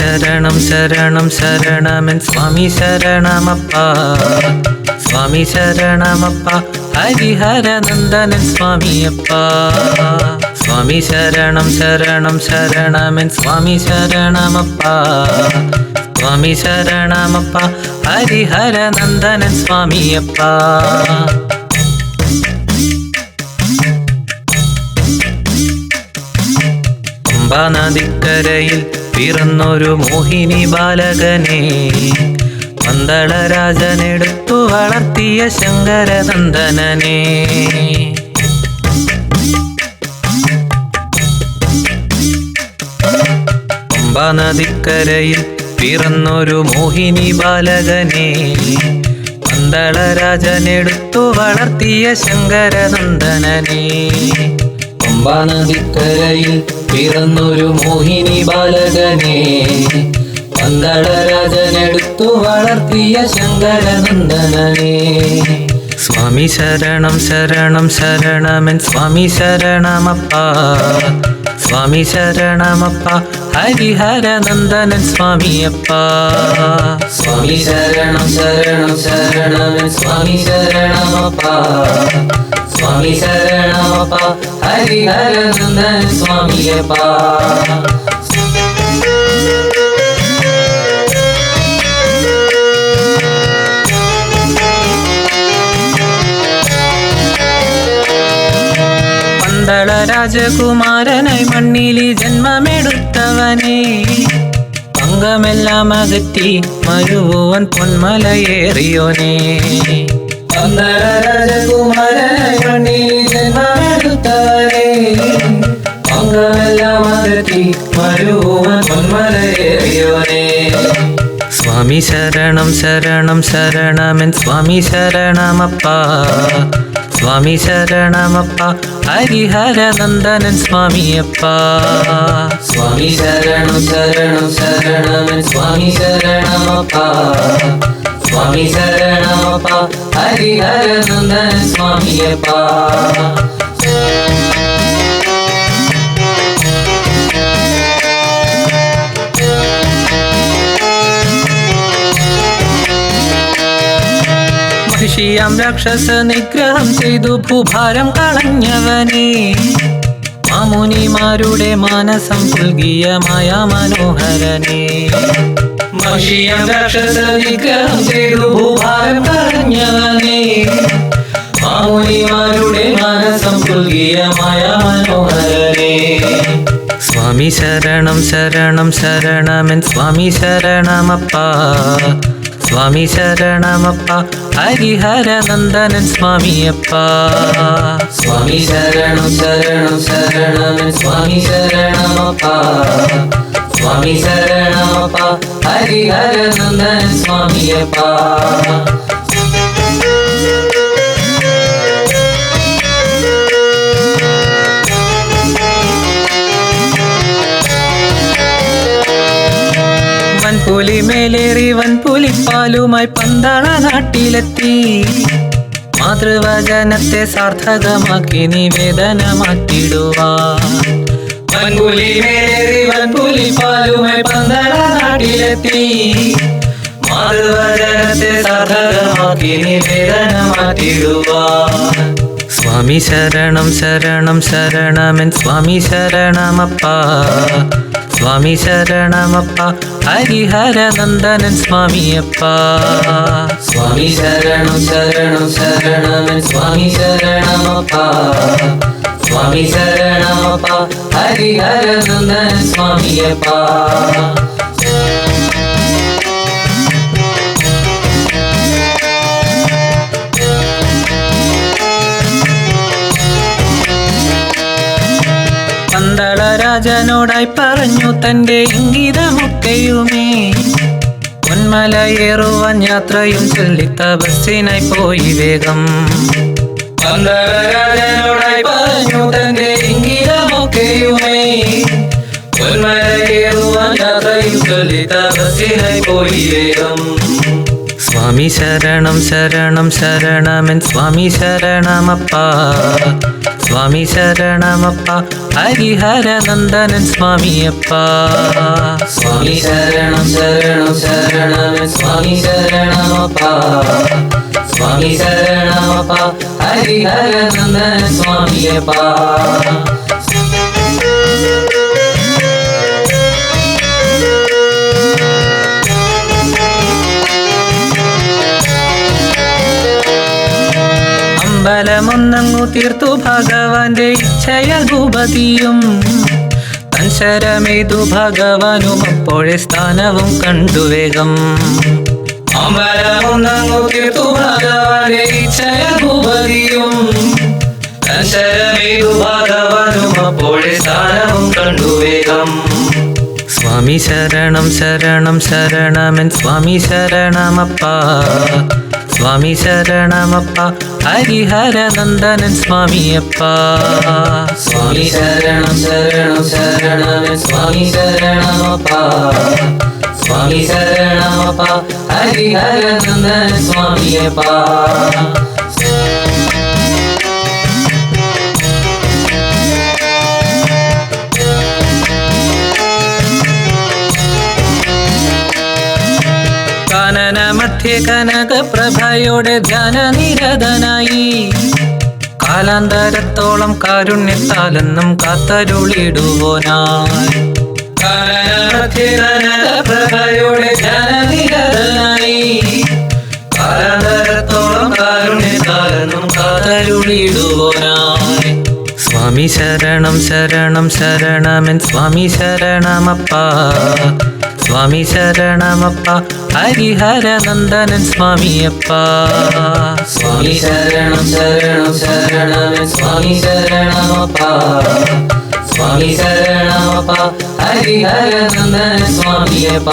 ശരണം ശരണം ശരണമെൻ സ്വാമി ശരണമപ്പ. സ്വാമി ശരണമപ്പ ഹരിഹരനന്ദനൻ സ്വാമിയപ്പ. സ്വാമി ശരണം ശരണം ശരണമെൻ സ്വാമി ശരണമപ്പ. സ്വാമി ശരണമപ്പ ഹരിഹരനന്ദനൻ സ്വാമിയപ്പ. പമ്പാ നദിക്കരയിൽ പിറന്നൊരു മോഹിനി ബാലകനെ പന്തളരാജനെടുത്തു വളർത്തിയ ശങ്കരനന്ദനനെ. പമ്പാ നദിക്കരയിൽ പിറന്നൊരു മോഹിനി ബാലകനെ പന്തളരാജനെടുത്തു വളർത്തിയ ശങ്കരനന്ദനനെ. പമ്പാ നദിക്കരയിൽ പിറന്നൊരു മോഹിനി ബാലകനെ. പന്തളരാജനെടുത്തു വളർത്തിയ ശങ്കരനന്ദനനെ. സ്വാമി ശരണം ശരണം ശരണമെൻ. സ്വാമി ശരണമപ്പ. സ്വാമി ശരണമപ്പ. ഹരിഹരനന്ദനൻ സ്വാമിയപ്പ. സ്വാമി ശരണം ശരണം ശരണമെൻ. സ്വാമി ശരണമപ്പ. സ്വാമി ശരണമപ്പ ഹരിഹരനന്ദൻ സ്വാമിയപ്പ. പന്തള രാജകുമാരനായി മണ്ണിലി ജന്മമെടുത്തവനെ. പങ്കമെല്ലാം അകറ്റി മരുവൻ പൊന്മലയേറിയോനെ. പന്തള രാജകുമാരനായി മണ്ണിലി ജന്മമെടുത്തവനെ അംഗമെല്ലാം അകറ്റി മരുവൻ പൊന്മലയേറിയോനെ സ്വാമി ശരണം ശരണം ശരണമെൻ സ്വാമി ശരണമപ്പ സ്വാമി ശരണമപ്പ ഹരിഹരനന്ദനൻ സ്വാമിയപ്പ ശരണമപ്പ സ്വാമി ശരണമപ്പ ഹരിഹരനന്ദനൻ സ്വാമിയപ്പ. മഹിഷിയാം രാക്ഷസ നിഗ്രഹം ചെയ്തു ഭൂഭാരം കളഞ്ഞവനെ. മാമുനിമാരുടെ മാനസം പുൽകിയ മായാ മനോഹരനെ മഹിഷിയാം രാക്ഷസ നിഗ്രഹം ചെയ്തു ഭൂഭാരം കളഞ്ഞവനെ മാമുനിമാരുടെ മാനസം പുൽകിയ സ്വാമി ശരണം ശരണം ശരണമെൻ. സ്വാമി ശരണമപ്പ. സ്വാമി ശരണമപ്പ. ഹരിഹരനന്ദനൻ സ്വാമിയപ്പ. സ്വാമി ശരണം ശരണം ശരണമെൻ. സ്വാമി ശരണമപ്പ. സ്വാമി ശരണമപ്പ. ഹരിഹരനന്ദനൻ സ്വാമിയപ്പ. വൻപുലി മേലേറി വൻപുലിപ്പാലുമായി പന്തള നാട്ടിലെത്തി. മാതൃവചനത്തെ സാർത്ഥകമാക്കി നിവേദനമാക്കിടുവാൻ. വൻപുലി മേലേറി വൻപുലിപ്പാലുമായി പന്തള നാട്ടിലെത്തി. സ്വാമി ശരണം ശരണം ശരണമെൻ. സ്വാമി ശരണമപ്പ. സ്വാമി ശരണമപ്പ. ഹരിഹരനന്ദനൻ സ്വാമിയപ്പ. സ്വാമി ശരണം ശരണം ശരണമെൻ. സ്വാമി ശരണമപ്പ. സ്വാമി സ്വാമിയപ്പ. പറഞ്ഞു തന്റെ ഇംഗിതമൊക്കെയുമേ. പൊന്മലയേറുവാൻ യാത്രയും ചൊല്ലി തപസ്സിനായി പോയി വേഗം. പറഞ്ഞു തന്റെ സ്വാമി ശരണം ശരണം ശരണമെൻ. സ്വാമി ശരണമപ്പ. സ്വാമി ശരണമപ്പ. ഹരിഹരനന്ദനൻ സ്വാമിയപ്പ. സ്വാമി ശരണം ശരണം ശരണമെൻ. സ്വാമി ശരണമപ്പ. സ്വാമി ശരണമപ്പ. ഹരിഹരനന്ദനൻ സ്വാമിയപ്പ. അമ്പലമൊന്നങ്ങു തീർത്തു ഭഗവാന്റെ ഇച്ഛയ ഭൂപതിയും. തൻശരമെയ്തു ഭഗവാനും അപ്പോഴേ സ്ഥാനവും കണ്ടു വേഗം. അമ്പലമൊന്നങ്ങു തീർത്തു ഭഗവാന്റെ ഇച്ഛയ ഭൂപതിയും. തൻശരമെയ്തു ഭഗവാനും അപ്പോഴേ സ്ഥാനവും കണ്ടു വേഗം. സ്വാമി ശരണം ശരണം ശരണമെൻ. സ്വാമി ശരണമപ്പ. സ്വാമി ശരണമപ്പ ഹരിഹരനന്ദനൻ സ്വാമിയപ്പ. സ്വാമി ശരണം ശരണം ശരണമെൻ സ്വാമി ശരണമപ്പ. സ്വാമി ശരണമപ്പ ഹരിഹരനന്ദനൻ സ്വാമിയപ്പ. മധ്യ കനക പ്രഭയോടെ ധ്യാന നിരതനായി കാലാന്തരത്തോളം കാരുണ്യത്താലെന്നും കാത്തരുളിടുവോനായി പ്രഭയുടെ പ്രഭയോടെ കാലാന്തരത്തോളം കാരുണ്യത്താലെന്നും കാത്തരുളിടുവോനായി സ്വാമി ശരണം ശരണം ശരണമെൻ. സ്വാമി ശരണമപ്പ. സ്വാമി ശരണമപ്പ ഹരിഹര നന്ദനൻ സ്വാമിയപ്പ. സ്വാമി ശരണം ശരണം ശരണമെൻ സ്വാമി ശരണമപ്പ. സ്വാമി ശരണമപ്പ ഹരിഹര നന്ദനൻ സ്വാമിയപ്പ.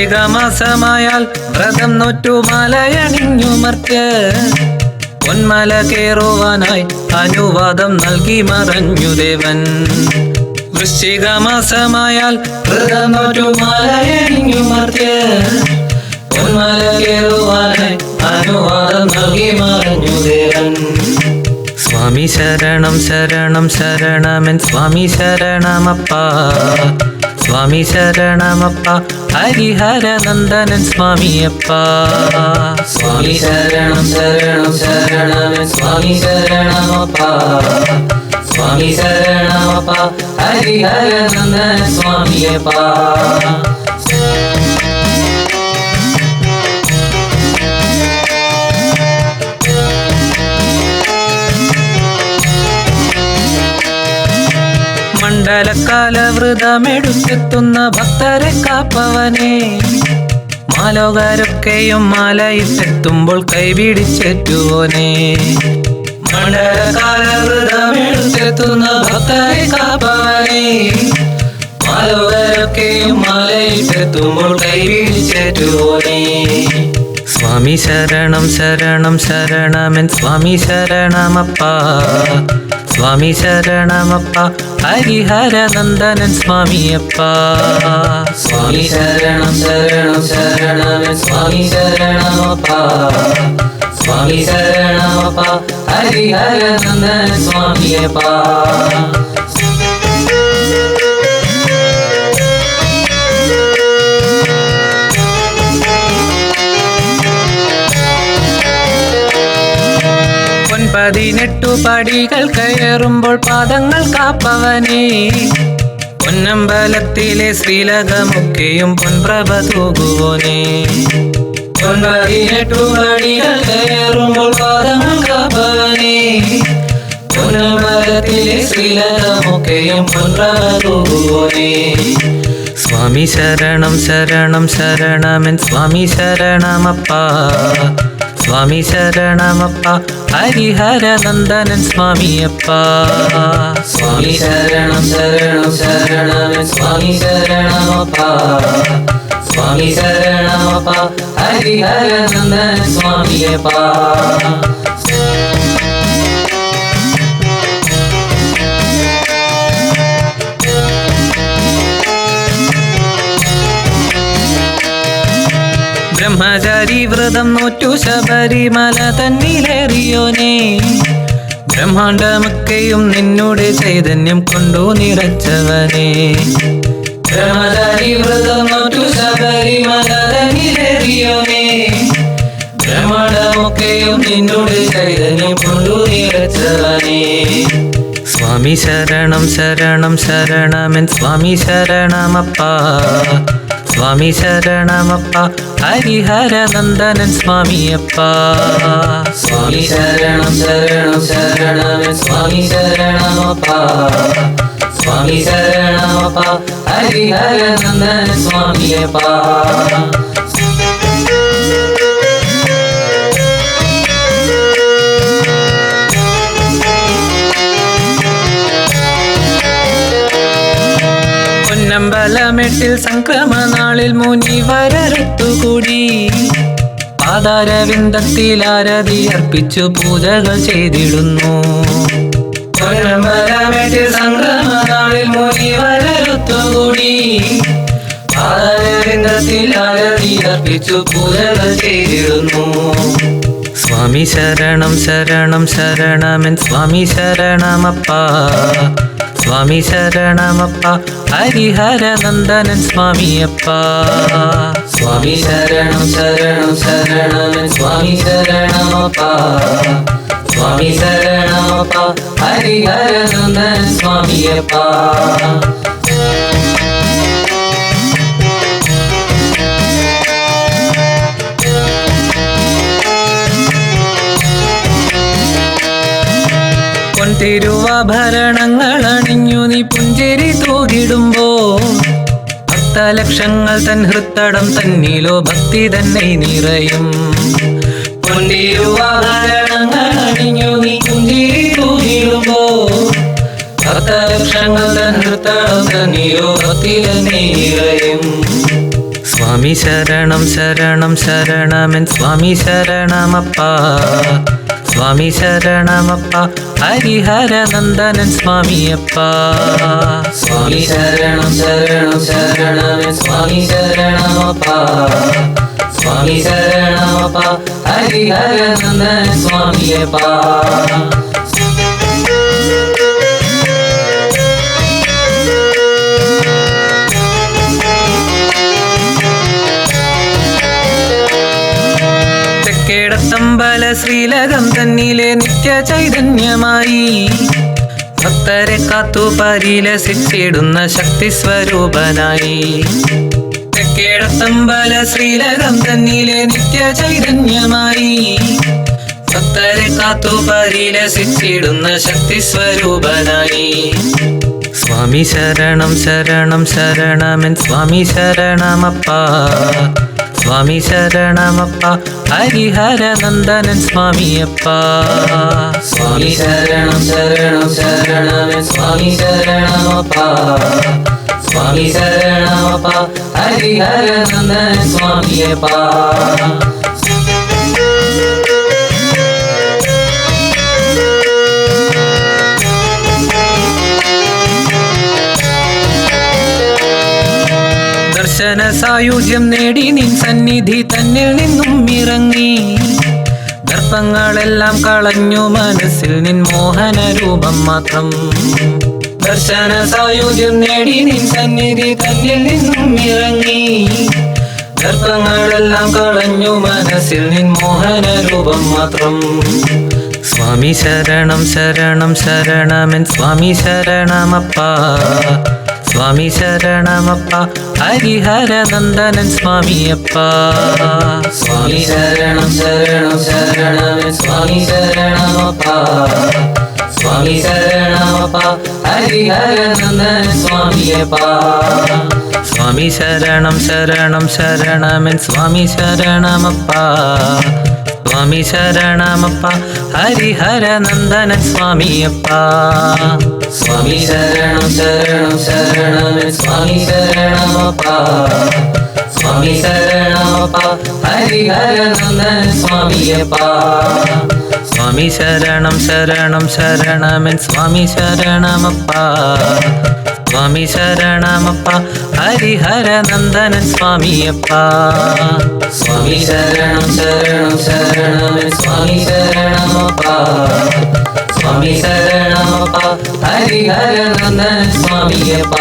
വൃശ്ചിക മാസമായാൽ വ്രതം നോറ്റു മലയണിഞ്ഞു മർത്ത് പൊന്മല കേറുവാനായി അനുവാദം നൽകി മറഞ്ഞു ദേവൻ. വൃശ്ചിക മാസമായാൽ വ്രതം നോറ്റു മലയണിഞ്ഞു മർത്ത് പൊന്മല കേറുവാനായി അനുവാദം നൽകി മറഞ്ഞു ദേവൻ. സ്വാമി ശരണം ശരണം ശരണമെൻ. സ്വാമി ശരണമപ്പ. സ്വാമി ശരണമപ്പ ഹരിഹരനന്ദനൻ സ്വാമിയപ്പ. സ്വാമി ശരണം ശരണം ശരണം സ്വാമി ശരണമപ്പ. സ്വാമി ശരണമപ്പ ഹരിഹരനന്ദനൻ സ്വാമിയപ്പ. മണ്ഡലക്കാല വ്രതമെടുത്തെത്തുന്ന ഭക്തരെ കാപ്പവനെ. മാലോകാരൊക്കെയും മാലയിട്ടെത്തുമ്പോൾ കൈപിടിച്ചേറ്റുവോനെ. മണ്ഡലകാല വ്രതമെടുത്തെത്തുന്ന ഭക്തരെ കാപ്പവനെ. മാലോകാരൊക്കെയും മാലയിട്ടെത്തുമ്പോൾ കൈപിടിച്ചേറ്റുവോനെ. സ്വാമി ശരണം ശരണം ശരണമെൻ. സ്വാമി ശരണമപ്പ. സ്വാമി ശരണമപ്പ. ഹരിഹരനന്ദനൻ സ്വാമിയപ്പ. സ്വാമി ശരണം ശരണം ശരണമെൻ. സ്വാമി ശരണമപ്പ. സ്വാമി ശരണമപ്പ. ഹരിഹരനന്ദനൻ സ്വാമിയപ്പ. പതിനെട്ടു പടികൾ കയറുമ്പോൾ പാദങ്ങൾ കാപ്പവനെ. പൊന്നമ്പലത്തിലെ ശ്രീലകമൊക്കെയും പൊൻപ്രഭ തൂകുവോനെ. പൊൻപതിനെട്ടു പടികൾ കയറുമ്പോൾ പാദങ്ങൾ കാപ്പവനെ. പൊന്നമ്പലത്തിലെ ശ്രീലകമൊക്കെയും പൊൻപ്രഭ തൂകുവോനെ. സ്വാമി ശരണം ശരണം ശരണമെൻ. സ്വാമി ശരണമപ്പ. സ്വാമി ശരണമപ്പ ഹരിഹര നന്ദനൻ സ്വാമിയപ്പ. സ്വാമി ശരണം ശരണം ശരണമെൻ സ്വാമി ശരണമപ്പ. സ്വാമി ശരണമപ്പ ഹരിഹര നന്ദനൻ സ്വാമിയപ്പ. ബ്രഹ്മചാരി വ്രതം നോറ്റു ശബരിമല തന്നിലേറിയോനേ. ബ്രഹ്മാണ്ടമൊക്കെയും നിന്നോട് ചൈതന്യം കൊണ്ടു നിറച്ചവനേ. വ്രതം ബ്രഹ്മാണ്ടമൊക്കെയും നിന്നോട് ചൈതന്യം കൊണ്ടു നിറച്ചവനേ. സ്വാമി ശരണം ശരണം ശരണമൻ. സ്വാമി ശരണമപ്പ. സ്വാമി ശരണമപ്പ ഹരിഹര നന്ദനൻ സ്വാമിയപ്പ. സ്വാമി ശരണം ശരണം ശരണമേ സ്വാമി ശരണമപ്പ. സ്വാമി ശരണമപ്പ ഹരിഹര നന്ദനൻ സ്വാമിയപ്പ. പൊന്നമ്പലമെട്ടിൽ സംക്രമനാളിൽ മുനിവരത്തുകൂടി പാതാരവിന്ദത്തിൽ ആരതി അർപ്പിച്ചു പൂജകൾ ചെയ്തിടുന്നു. പൊന്നമ്പലമെട്ടിൽ സംക്രമനാളിൽ മുനിവരത്തുകൂടി പാതാരവിന്ദത്തിൽ ആരതി അർപ്പിച്ചു പൂജകൾ ചെയ്തിടുന്നു. സ്വാമി ശരണം ശരണം ശരണമെൻ. സ്വാമി ശരണമപ്പ. സ്വാമി ശരണമപ്പ ഹരിഹര നന്ദനൻ സ്വാമിയപ്പ സ്വാമി ശരണം ശരണം ശരണമൻ സ്വാമി ശരണമപ്പ. സ്വാമി ശരണമപ്പ ഹരിഹര നന്ദനൻ സ്വാമിയപ്പ പൊൻതിരുവാഭരണങ്ങൾ അണിഞ്ഞു നീ പുഞ്ചിരി തൂകിടുമ്പോ ഭക്തലക്ഷങ്ങൾ തൻ ഹൃത്തടം തന്നിലോ ഭക്തി തന്നെ നിറയും. പൊന്നിരുവാഭരണങ്ങൾ അണിഞ്ഞു നീ പുഞ്ചിരി തൂകിടുമ്പോ ഭക്തലക്ഷങ്ങൾ തൻ ഹൃത്തടം തന്നിലോ ഭക്തി തന്നെ നിറയും. സ്വാമി ശരണം ശരണം ശരണമൻ. സ്വാമി ശരണമപ്പ. സ്വാമി ശരണമപ്പ ഹരിഹര നന്ദനൻ സ്വാമിയപ്പ. സ്വാമി ശരണം ശരണം ശരണമേ സ്വാമി ശരണമപ്പ. സ്വാമി ശരണമപ്പ ഹരിഹര നന്ദനൻ സ്വാമിയപ്പ. ശ്രീലകം തന്നിലെ നിത്യ ചൈതന്യമായി ഭക്തരെ കാത്തു പരിലസിച്ചിടുന്ന ശക്തി സ്വരൂപനായി തെക്കേടത്തമ്പല ശ്രീലകം തന്നിലെ നിത്യ ചൈതന്യമായി ഭക്തരെ കാത്തു പരിലസിച്ചിടുന്ന ശക്തി സ്വരൂപനായി സ്വാമി ശരണം ശരണം ശരണമൻ. സ്വാമി ശരണമപ്പ. സ്വാമി ശരണമപ്പ ഹരിഹര നന്ദനൻ സ്വാമിയപ്പ. സ്വാമി ശരണം ശരണം ശരണമൻ സ്വാമി ശരണമപ്പ. സ്വാമി ശരണമപ്പ ഹരിഹര നന്ദനൻ സ്വാമിയപ്പ. ദർശന സായുജ്യം നേടി നിൻ സന്നിധി തന്നിൽ നിന്നും ഇറങ്ങി. ദർപ്പങ്ങളെല്ലാം കളഞ്ഞു മനസ്സിൽ നിൻ മോഹന രൂപം മാത്രം. ദർശന സായുജ്യം നേടി നിൻ സന്നിധി തന്നിൽ നിന്നും ഇറങ്ങി. ദർപ്പങ്ങളെല്ലാം കളഞ്ഞു മനസ്സിൽ നിൻ മോഹന രൂപം മാത്രം. സ്വാമി ശരണം ശരണം ശരണമൻ. സ്വാമി ശരണമപ്പ. സ്വാമി ശരണമപ്പ ഹരിഹര നന്ദനൻ സ്വാമിയപ്പ. സ്വാമി ശരണം ശരണം ശരണമേ സ്വാമി ശരണമപ്പ. സ്വാമി ശരണമപ്പ ഹരിഹര നന്ദന സ്വാമിയപ്പ. സ്വാമി ശരണം ശരണം ശരണമൻ സ്വാമി ശരണമപ്പ. സ്വാമി ശരണമപ്പ ഹരിഹര നന്ദന സ്വാമിയപ്പ. സ്വാമി ശരണം ശരണം ശരണമൻ സ്വാമി ശരണമപ്പ. സ്വാമി ശരണമപ്പ ഹരിഹര നന്ദനൻ സ്വാമിയപ്പ. സ്വാമി ശരണം ശരണം ശരണമെൻ സ്വാമി ശരണമപ്പ സ്വാമി ശരണമപ്പ ഹരിഹര നന്ദനൻ സ്വാമിയപ്പ. സ്വാമി ശരണം ശരണം ശരണമെൻ സ്വാമി ശരണമപ്പ സ്വാമി ശരണമപ്പ ഹരിഹര നന്ദനൻ സ്വാമിയപ്പ.